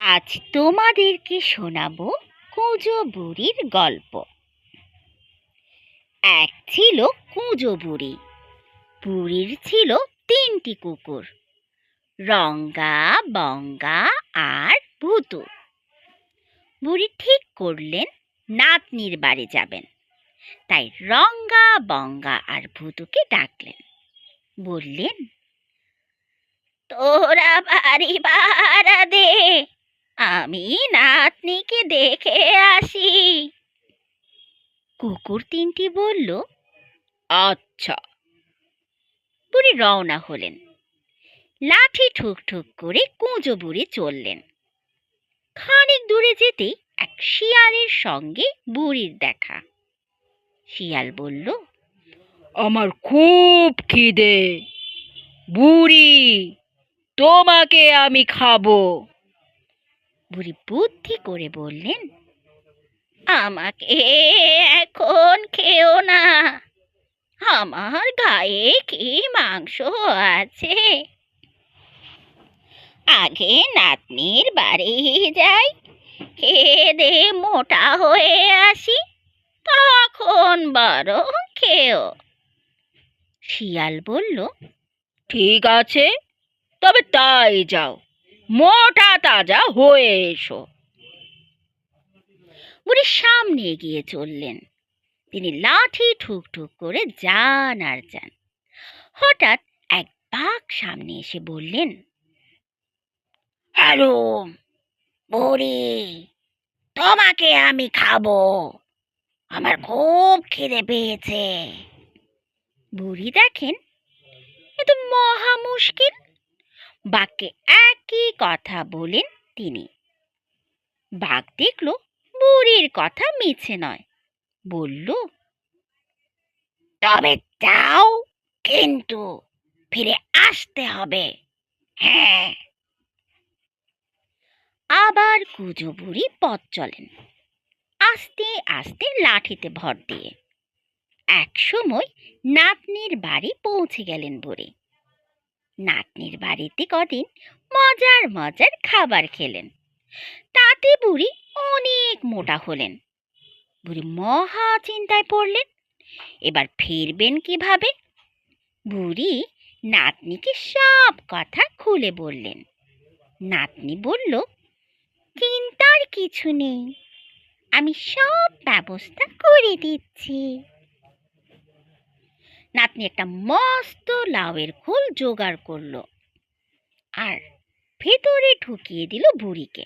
আজ তোমাদেরকে শোনাবো কুঁজো বুড়ির গল্প। এক ছিল কুঁজো বুড়ি। বুড়ির ছিল তিনটি কুকুর, রঙ্গা, বঙ্গা আর ভুতু। বুড়ি ঠিক করলেন নাতনির বাড়ি যাবেন। তাই রঙ্গা, বঙ্গা আর ভুতুকে ডাকলেন। বললেন, তোরা বাড়ি দে আমি নাতনিকে দেখে আসি। কুকুর তিনটি বলল আচ্ছা। বুড়ি রওনা হলেন। লাঠি ঠুক ঠুক করে কুঁজো বুড়ি চললেন। খানিক দূরে যেতেই এক শিয়ালের সঙ্গে বুড়ির দেখা। শিয়াল বলল, আমার খুব খিদে। বুড়ি, তোমাকে আমি খাব। বুড়ি বুদ্ধি করে বললেন, আমাকে এখন খেও না। আমার গায়ে কি মাংস আছে? আগে নাতনির বাড়ি যাই খেয়ে মোটা হয়ে আসি, তখন বরং খেও। শিয়াল বলল, ঠিক আছে, তবে তাই যাও। মোটা তাজা হয়ে এসো। বুড়ি সামনে এগিয়ে চললেন। তিনি লাঠি ঠুক ঠুক করে যান আর যান। হঠাৎ এক বাঘ সামনে এসে বললেন, হ্যালো, বুড়ি, তোমাকে আমি খাব। আমার খুব খিদে পেয়েছে। বুড়ি দেখেন, এ তো মহা মুশকিল। বাঘকে একই কথা বলেন তিনি। বাঘ দেখল বুড়ির কথা মিছে নয়। বলল, তবে যাও কিন্তু ফিরে আসতে হবে। হ্যাঁ। আবার কুজো বুড়ি পথ চলেন। আস্তে আস্তে লাঠিতে ভর দিয়ে। এক সময় নাতনির বাড়ি পৌঁছে গেলেন বুড়ি। নাতনির বাড়িতে কদিন মজার মজার খাবার খেলেন। তাতে বুড়ি অনেক মোটা হলেন। বুড়ি মহা চিন্তায় পড়লেন, এবার ফিরবেন কীভাবে? বুড়ি নাতনিকে সব কথা খুলে বললেন। নাতনি বলল, চিন্তার কিছু নেই, আমি সব ব্যবস্থা করে দিচ্ছি। নাতনি একটা মস্ত লাউয়ের খোল জোগাড় করল আর ভেতরে ঢুকিয়ে দিল বুড়িকে।